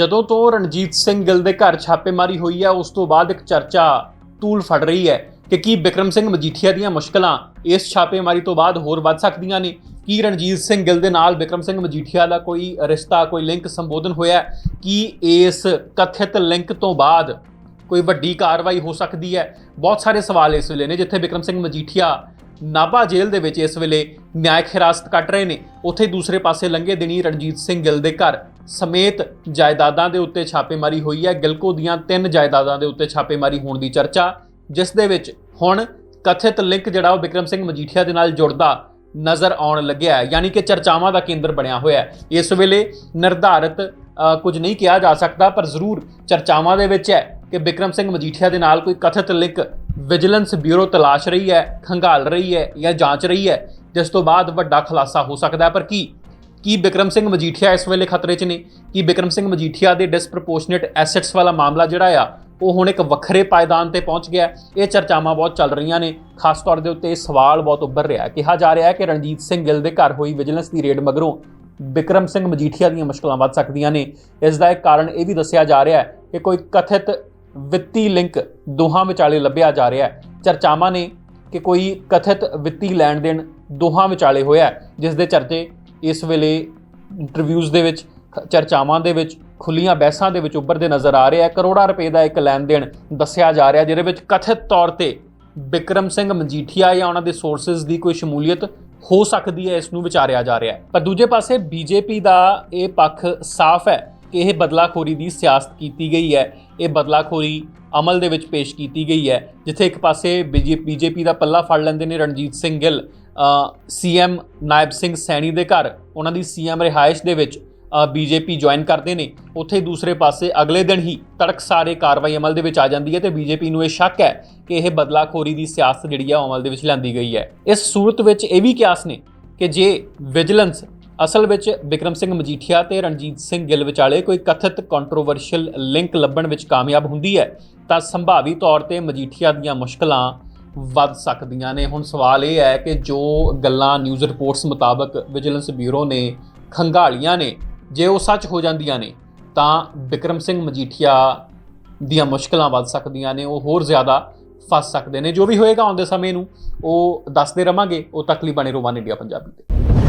ਜਦੋਂ ਤੋਂ ਰਣਜੀਤ ਸਿੰਘ ਗਿੱਲ ਦੇ ਘਰ ਛਾਪੇਮਾਰੀ ਹੋਈ ਹੈ ਉਸ ਤੋਂ ਬਾਅਦ ਇੱਕ ਚਰਚਾ ਤੂਲ ਫੜ ਰਹੀ ਹੈ ਕਿ ਕੀ ਬਿਕਰਮ ਸਿੰਘ ਮਜੀਠੀਆ ਦੀਆਂ ਮੁਸ਼ਕਲਾਂ ਇਸ ਛਾਪੇਮਾਰੀ ਤੋਂ ਬਾਅਦ ਹੋਰ ਵੱਧ ਸਕਦੀਆਂ ਨੇ? ਕੀ ਰਣਜੀਤ ਸਿੰਘ ਗਿੱਲ ਦੇ ਨਾਲ ਬਿਕਰਮ ਸਿੰਘ ਮਜੀਠੀਆ ਦਾ ਕੋਈ ਰਿਸ਼ਤਾ, ਕੋਈ ਲਿੰਕ ਸੰਬੋਧਨ ਹੋਇਆ ਕੀ ਇਸ ਕਥਿਤ ਲਿੰਕ ਤੋਂ ਬਾਅਦ ਕੋਈ ਵੱਡੀ ਕਾਰਵਾਈ ਹੋ ਸਕਦੀ ਹੈ? ਬਹੁਤ ਸਾਰੇ ਸਵਾਲ ਇਸ ਵੇਲੇ ਨੇ, ਜਿੱਥੇ ਬਿਕਰਮ ਸਿੰਘ ਮਜੀਠੀਆ ਨਾਭਾ ਜੇਲ੍ਹ ਦੇ ਵਿੱਚ ਇਸ ਵੇਲੇ ਨਿਆਇਕ ਹਿਰਾਸਤ ਕੱਟ ਰਹੇ ਨੇ। ਉੱਥੇ ਦੂਸਰੇ ਪਾਸੇ ਲੰਘੇ ਦਿਨੀ ਰਣਜੀਤ ਸਿੰਘ ਗਿੱਲ ਦੇ ਘਰ। ਸਮੇਤ ਜਾਇਦਾਦਾਂ ਦੇ ਉੱਤੇ ਛਾਪੇਮਾਰੀ ਹੋਈ ਹੈ। ਗਿਲਕੋ ਦੀਆਂ ਤਿੰਨ ਜਾਇਦਾਦਾਂ ਦੇ ਉੱਤੇ ਛਾਪੇਮਾਰੀ ਹੋਣ ਦੀ ਚਰਚਾ, ਜਿਸ ਦੇ ਵਿੱਚ ਹੁਣ ਕਥਿਤ ਲਿੰਕ ਜਿਹੜਾ ਉਹ ਬਿਕਰਮ ਸਿੰਘ ਮਜੀਠੀਆ ਦੇ ਨਾਲ ਜੁੜਦਾ ਨਜ਼ਰ ਆਉਣ ਲੱਗਿਆ ਹੈ। ਯਾਨੀ ਕਿ ਚਰਚਾਵਾਂ ਦਾ ਕੇਂਦਰ ਬਣਿਆ ਹੋਇਆ ਹੈ। ਇਸ ਵੇਲੇ ਨਿਰਧਾਰਿਤ ਕੁਝ ਨਹੀਂ ਕਿਹਾ ਜਾ ਸਕਦਾ, ਪਰ ਜ਼ਰੂਰ ਚਰਚਾਵਾਂ ਦੇ ਵਿੱਚ ਹੈ ਕਿ ਬਿਕਰਮ ਸਿੰਘ ਮਜੀਠੀਆ ਦੇ ਨਾਲ ਕੋਈ ਕਥਿਤ ਲਿੰਕ ਵਿਜੀਲੈਂਸ ਬਿਊਰੋ ਤਲਾਸ਼ ਰਹੀ ਹੈ, ਖੰਗਾਲ ਰਹੀ ਹੈ ਜਾਂ ਜਾਂਚ ਰਹੀ ਹੈ, ਜਿਸ ਤੋਂ ਬਾਅਦ ਵੱਡਾ ਖੁਲਾਸਾ ਹੋ ਸਕਦਾ ਹੈ। ਪਰ ਕੀ? ਕੀ ਬਿਕਰਮ ਸਿੰਘ ਮਜੀਠੀਆ ਇਸ ਵੇਲੇ ਖਤਰੇ 'ਚ ਨੇ? ਕੀ ਬਿਕਰਮ ਸਿੰਘ ਮਜੀਠੀਆ ਦੇ ਡਿਸਪ੍ਰੋਪੋਰਸ਼ਨੇਟ ਐਸੈਟਸ ਵਾਲਾ ਮਾਮਲਾ ਜਿਹੜਾ ਆ, ਉਹ ਹੁਣ ਇੱਕ ਵੱਖਰੇ ਪਾਇਦਾਨ ਤੇ ਪਹੁੰਚ ਗਿਆ ਇਹ ਚਰਚਾਵਾਂ ਬਹੁਤ ਚੱਲ ਰਹੀਆਂ ਨੇ। ਖਾਸ ਤੌਰ ਦੇ ਉੱਤੇ ਇਹ ਸਵਾਲ ਬਹੁਤ ਉੱਭਰ ਰਿਹਾ ਹੈ। ਕਿਹਾ ਜਾ ਰਿਹਾ ਹੈ ਕਿ ਰਣਜੀਤ ਸਿੰਘ ਗਿੱਲ ਦੇ ਘਰ ਹੋਈ ਵਿਜੀਲੈਂਸ ਦੀ ਰੇਡ ਮਗਰੋਂ ਬਿਕਰਮ ਸਿੰਘ ਮਜੀਠੀਆ ਦੀਆਂ ਮੁਸ਼ਕਲਾਂ ਵੱਧ ਸਕਦੀਆਂ ਨੇ। ਇਸ ਦਾ ਇੱਕ ਕਾਰਨ ਇਹ ਵੀ ਦੱਸਿਆ ਜਾ ਰਿਹਾ ਹੈ ਕਿ ਕੋਈ ਕਥਿਤ ਵਿੱਤੀ ਲਿੰਕ ਦੋਹਾਂ ਵਿਚਾਲੇ ਲੱਭਿਆ ਜਾ ਰਿਹਾ ਹੈ। ਚਰਚਾਵਾਂ ਨੇ ਕਿ ਕੋਈ ਕਥਿਤ ਵਿੱਤੀ ਲੈਣ ਦੇਣ ਦੋਹਾਂ ਵਿਚਾਲੇ ਹੋਇਆ ਜਿਸ ਦੇ ਚਰਚੇ ਇਸ ਵੇਲੇ ਇੰਟਰਵਿਊਜ਼ ਦੇ ਵਿੱਚ ਚਰਚਾਵਾਂ ਦੇ ਵਿੱਚ ਖੁੱਲੀਆਂ ਬਹਿਸਾਂ ਦੇ ਵਿੱਚ ਉੱਭਰਦੇ ਨਜ਼ਰ ਆ ਰਿਹਾ ਹੈ। ਕਰੋੜਾਂ ਰੁਪਏ ਦਾ ਇੱਕ ਲੈਣ ਦੇਣ ਦੱਸਿਆ ਜਾ ਰਿਹਾ, ਜਿਹਦੇ ਵਿੱਚ ਕਥਿਤ ਤੌਰ ਤੇ ਬਿਕਰਮ ਸਿੰਘ ਮਜੀਠੀਆ ਜਾਂ ਉਹਨਾਂ ਦੇ ਸੋਰਸਸ ਦੀ ਕੋਈ ਸ਼ਮੂਲੀਅਤ ਹੋ ਸਕਦੀ ਹੈ, ਇਸ ਨੂੰ ਵਿਚਾਰਿਆ ਜਾ ਰਿਹਾ ਹੈ। ਪਰ ਦੂਜੇ ਪਾਸੇ ਬੀਜੇਪੀ ਦਾ ਇਹ ਪੱਖ ਸਾਫ਼ ਹੈ ਕਿ ਇਹ ਬਦਲਾਖੋਰੀ ਦੀ ਸਿਆਸਤ ਕੀਤੀ ਗਈ ਹੈ। ਇਹ ਬਦਲਾਖੋਰੀ ਅਮਲ ਦੇ ਵਿੱਚ ਪੇਸ਼ ਕੀਤੀ ਗਈ ਹੈ, ਜਿੱਥੇ ਇੱਕ ਪਾਸੇ ਬੀਜੇਪੀ ਦਾ ਪੱਲਾ ਫੜ ਲੈਂਦੇ ਨੇ ਰਣਜੀਤ ਸਿੰਘ ਗਿੱਲ ਸੀਐਮ ਨਾਇਬ ਸਿੰਘ ਸੈਣੀ ਦੇ ਘਰ। ਉਹਨਾਂ ਦੀ ਸੀਐਮ ਰਿਹਾਇਸ਼ ਦੇ ਵਿੱਚ ਬੀਜੇਪੀ ਜੁਆਇਨ ਕਰਦੇ ਨੇ। ਉੱਥੇ ਦੂਸਰੇ ਪਾਸੇ ਅਗਲੇ ਦਿਨ ਹੀ ਤੜਕ ਸਾਰੇ ਕਾਰਵਾਈ ਅਮਲ ਦੇ ਵਿੱਚ ਆ ਜਾਂਦੀ ਹੈ ਤੇ ਬੀਜੇਪੀ ਨੂੰ ਇਹ ਸ਼ੱਕ ਹੈ ਕਿ ਇਹ ਬਦਲਾਖੋਰੀ ਦੀ ਸਿਆਸਤ ਜਿਹੜੀ ਹੈ ਉਹ ਅਮਲ ਦੇ ਵਿੱਚ ਲਿਆਂਦੀ ਗਈ ਹੈ। ਇਸ ਸੂਰਤ ਵਿੱਚ ਇਹ ਵੀ ਕਿਆਸ ਨੇ ਕਿ ਜੇ ਵਿਜੀਲੈਂਸ ਅਸਲ ਵਿੱਚ ਬਿਕਰਮ ਸਿੰਘ ਮਜੀਠੀਆ ਤੇ ਰਣਜੀਤ ਸਿੰਘ ਗਿੱਲ ਵਿਚਾਲੇ ਕੋਈ ਕਥਿਤ ਕੰਟਰੋਵਰਸ਼ੀਅਲ ਲਿੰਕ ਲੱਭਣ ਵਿੱਚ ਕਾਮਯਾਬ ਹੁੰਦੀ ਹੈ, ਤਾਂ ਸੰਭਾਵੀ ਤੌਰ ਤੇ ਮਜੀਠੀਆ ਦੀਆਂ ਮੁਸ਼ਕਲਾਂ ਵੱਧ ਸਕਦੀਆਂ ਨੇ। ਹੁਣ ਸਵਾਲ ਇਹ ਹੈ ਕਿ ਜੋ ਗੱਲਾਂ ਨਿਊਜ਼ ਰਿਪੋਰਟਸ ਮੁਤਾਬਕ ਵਿਜੀਲੈਂਸ ਬਿਊਰੋ ਨੇ ਖੰਗਾਲੀਆਂ ਨੇ, ਜੇ ਉਹ ਸੱਚ ਹੋ ਜਾਂਦੀਆਂ ਨੇ, ਤਾਂ ਬਿਕਰਮ ਸਿੰਘ ਮਜੀਠੀਆ ਦੀਆਂ ਮੁਸ਼ਕਲਾਂ ਵੱਧ ਸਕਦੀਆਂ ਨੇ, ਉਹ ਹੋਰ ਜ਼ਿਆਦਾ ਫਸ ਸਕਦੇ ਨੇ। ਜੋ ਵੀ ਹੋਏਗਾ ਆਉਂਦੇ ਸਮੇਂ ਨੂੰ, ਉਹ ਦੱਸਦੇ ਰਵਾਂਗੇ। ਉਹ ਤੱਕ ਲਈ ਬਣੇ ਰੋਵਾਨ ਇੰਡੀਆ ਪੰਜਾਬੀ ਤੇ।